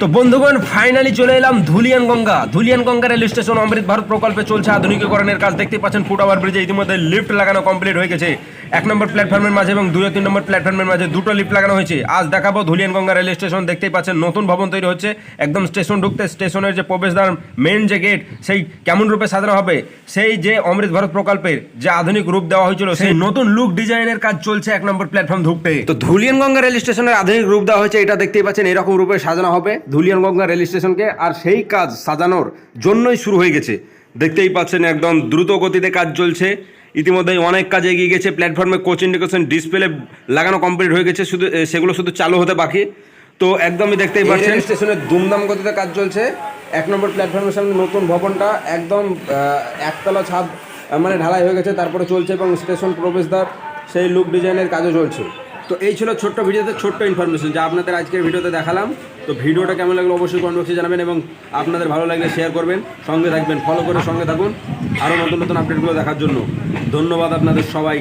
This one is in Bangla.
তো বন্ধুগণ ফাইনালি চলে এলাম ধুলিয়ান গঙ্গা। ধুলিয়ান গঙ্গা রেল স্টেশন অমৃত ভারত প্রকল্পে চলছে আধুনিকীকরণের কাজ। দেখতে পাচ্ছেন ফুট ওভার ব্রিজে ইতিমধ্যে লিফট লাগানো কমপ্লিট হয়ে গেছে। এক নম্বর প্ল্যাটফর্মের মাঝে এবং দুই ও তিন নম্বর প্ল্যাটফর্মের মাঝে দুটো লিফট লাগানো হয়েছে। আজ দেখাবো ধুলিয়ান গঙ্গা রেল স্টেশন। দেখতেই পাচ্ছেন নতুন ভবন তৈরি হচ্ছে। একদম স্টেশন ঢুকতে স্টেশনের যে প্রবেশদ্বার মেন যে গেট সেই কেমন রূপে সাজানো হবে? সেই যে অমৃত ভারত প্রকল্পের যে আধুনিক রূপ দেওয়া হয়েছিল সেই নতুন লুক ডিজাইনের কাজ চলছে এক নম্বর প্ল্যাটফর্ম ঢুকতে। তো ধুলিয়ান গঙ্গা রেল স্টেশনের আধুনিক রূপ দেওয়া হয়েছে এটা দেখতেই পাচ্ছেন এরকম রূপে সাজানো হবে। ধুলিয়ান গঙ্গা রেল স্টেশনকে আর সেই কাজ সাজানোর জন্যই শুরু হয়ে গেছে। দেখতেই পাচ্ছেন একদম দ্রুত গতিতে কাজ চলছে। ইতিমধ্যেই অনেক কাজ এগিয়ে গেছে। প্ল্যাটফর্মে কোচ ইন্ডিকেশন ডিসপ্লে লাগানো কমপ্লিট হয়ে গেছে। শুধু সেগুলো শুধু চালু হতে বাকি। তো একদমই দেখতেই পাচ্ছেন স্টেশনে দুমদাম গতিতে কাজ চলছে। এক নম্বর প্ল্যাটফর্মের সামনে নতুন ভবনটা একদম একতলা ছাদ মানে ঢালাই হয়ে গেছে। তারপরে চলছে এবং স্টেশন প্রবেশদ্বার সেই লুক ডিজাইনের কাজও চলছে। তো এই ছিল ছোট্ট ভিডিওতে ছোট্ট ইনফরমেশন যা আপনাদের আজকের ভিডিওতে দেখালাম। তো ভিডিওটা কেমন লাগল অবশ্যই কমেন্ট বক্সে জানাবেন এবং আপনাদের ভালো লাগলে শেয়ার করবেন। সঙ্গে থাকবেন ফলো করে সঙ্গে থাকুন। আরও নতুন নতুন আপডেটগুলো দেখার জন্য। ধন্যবাদ আপনাদের সবাই